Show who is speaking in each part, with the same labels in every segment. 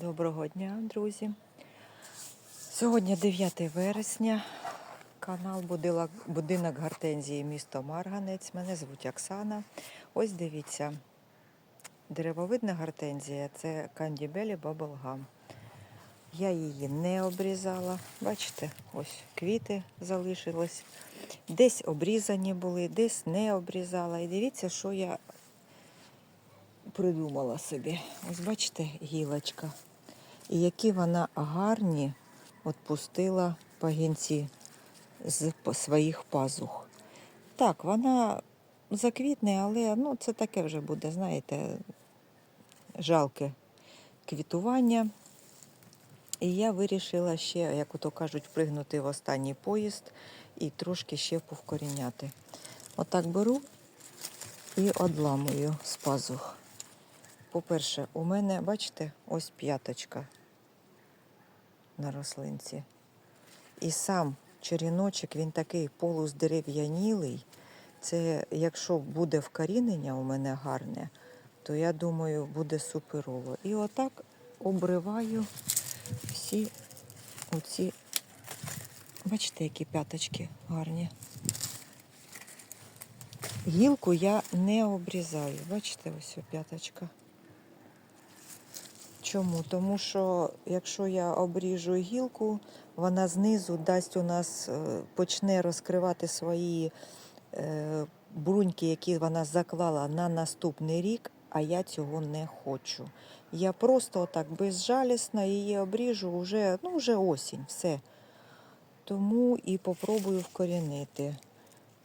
Speaker 1: Доброго дня, друзі. Сьогодні 9 вересня. Канал Будинок Гортензії, місто Марганець. Мене звуть Оксана. Ось дивіться. Деревовидна гортензія це кандібелі Баблгам. Я її не обрізала. Бачите, ось квіти залишились. Десь обрізані були, десь не обрізала. І дивіться, що я придумала собі. Ось бачите, гілочка. І які вона гарні от пустила пагінці з своїх пазух. Так, вона заквітне, але ну, це таке вже буде, знаєте, жалке квітування. І я вирішила ще, як ото кажуть, впригнути в останній поїзд і трошки ще повкоріняти. Отак беру і одламую з пазух. По-перше, у мене, бачите, ось п'яточка на рослинці. І сам черіночок, він такий полуздерев'янілий. Це якщо буде вкорінення у мене гарне, то я думаю, буде суперово. І отак обриваю всі оці, бачите, які п'яточки гарні. Гілку я не обрізаю. Бачите, ось п'яточка. Чому? Тому що якщо я обріжу гілку, вона знизу дасть у нас, е, почне розкривати свої е, бруньки, які вона заклала на наступний рік, а я цього не хочу. Я просто отак безжалісно її обріжу вже, ну, вже осінь, все. Тому і попробую вкорінити.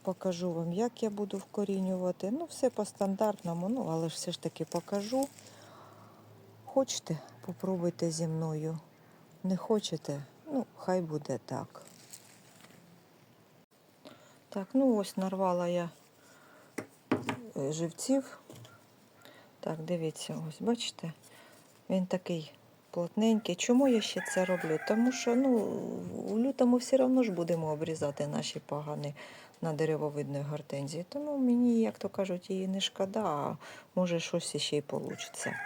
Speaker 1: Покажу вам, як я буду вкорінювати. Ну, все по стандартному, ну, але все ж таки покажу. Хочете, попробуйте зі мною. Не хочете, ну, хай буде так. Так, ну ось нарвала я е, живців. Так, дивіться, ось, бачите, він такий плотненький. Чому я ще це роблю? Тому що ну, у лютому все одно ж будемо обрізати наші пагани на деревовидної гортензії. Тому мені, як то кажуть, її не шкода, а може щось ще й вийде.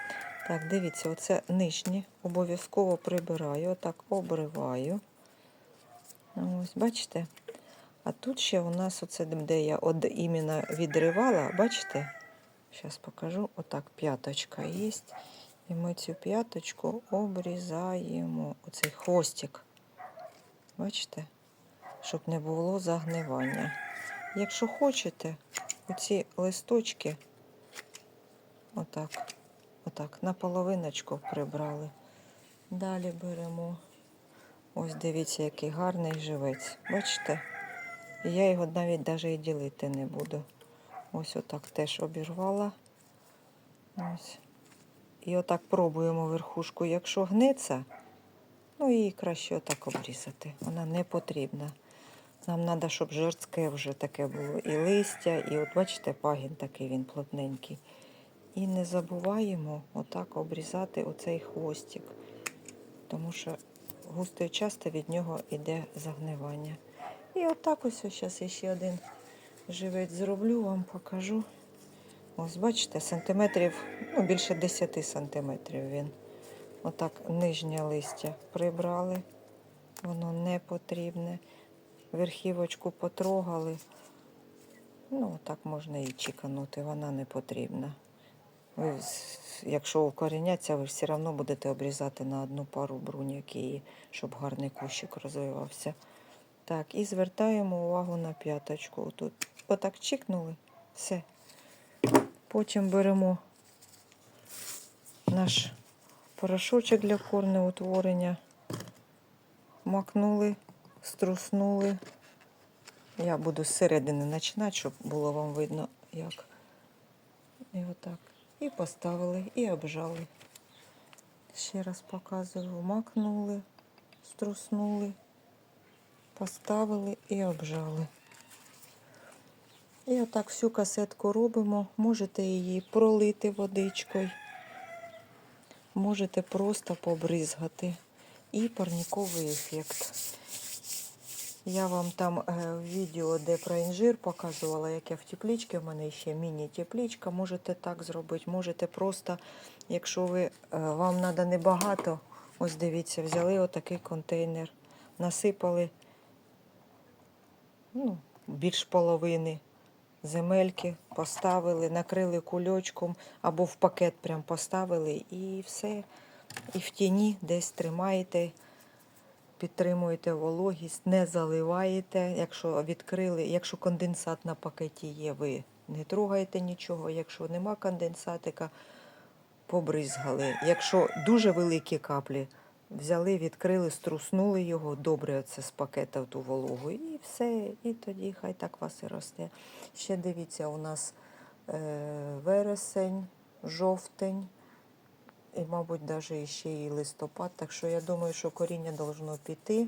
Speaker 1: Так, дивіться, оце нижнє обов'язково прибираю, отак обриваю. Ось, бачите? А тут ще у нас оце, де я от іменно відривала, бачите? Зараз покажу, отак п'яточка є. І ми цю п'яточку обрізаємо. Оцей хвостик. Бачите? Щоб не було загнивання. Якщо хочете, оці листочки, отак, отак, на половиночку прибрали. Далі беремо. Ось дивіться, який гарний живець. Бачите? Я його навіть навіть і ділити не буду. Ось отак теж обірвала. Ось. І отак пробуємо верхушку. Якщо гнеться, ну її краще отак обрізати. Вона не потрібна. Нам треба, щоб жорстке вже таке було. І листя, і от бачите, пагін такий він плотненький. І не забуваємо отак обрізати оцей хвостик. Тому що густо і часто від нього йде загнивання. І отак ось зараз ще один живець зроблю, вам покажу. Ось бачите, сантиметрів, ну більше 10 сантиметрів він. Отак нижнє листя прибрали, воно не потрібне. Верхівочку потрогали. Ну, отак можна і чеканути, вона не потрібна. З- якщо укоріняться, ви все одно будете обрізати на одну пару бруняк щоб гарний кущик розвивався. Так, і звертаємо увагу на п'яточку. Тут отак чикнули, все. Потім беремо наш порошочок для корнеутворення, макнули, струснули. Я буду зсередини починати, щоб було вам видно, як. І отак. І поставили, і обжали. Ще раз показую, макнули, струснули, поставили і обжали. І отак всю касетку робимо. Можете її пролити водичкою, можете просто побризгати. І парніковий ефект. Я вам там е, відео, де про інжир показувала, як я в теплічці, в мене ще міні-теплічка. Можете так зробити, можете просто, якщо ви, е, вам треба небагато, ось дивіться, взяли отакий контейнер, насипали ну, більш половини земельки, поставили, накрили кульочком або в пакет прям поставили і все. І в тіні десь тримаєте, підтримуєте вологість, не заливаєте. Якщо відкрили, якщо конденсат на пакеті є, ви не трогаєте нічого. Якщо нема конденсатика, побризгали. Якщо дуже великі каплі, взяли, відкрили, струснули його, добре це з пакета в ту вологу, і все, і тоді хай так вас і росте. Ще дивіться, у нас е, вересень, жовтень. І, мабуть, навіть ще і листопад. Так що я думаю, що коріння должно піти.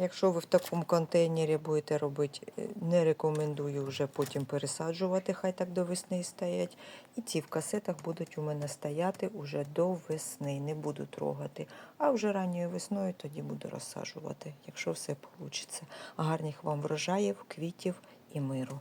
Speaker 1: Якщо ви в такому контейнері будете робити, е, не рекомендую вже потім пересаджувати, хай так до весни стоять. І ці в касетах будуть у мене стояти уже до весни, не буду трогати. А вже ранньою весною тоді буду розсаджувати, якщо все вийде. Гарних вам врожаїв, квітів і миру.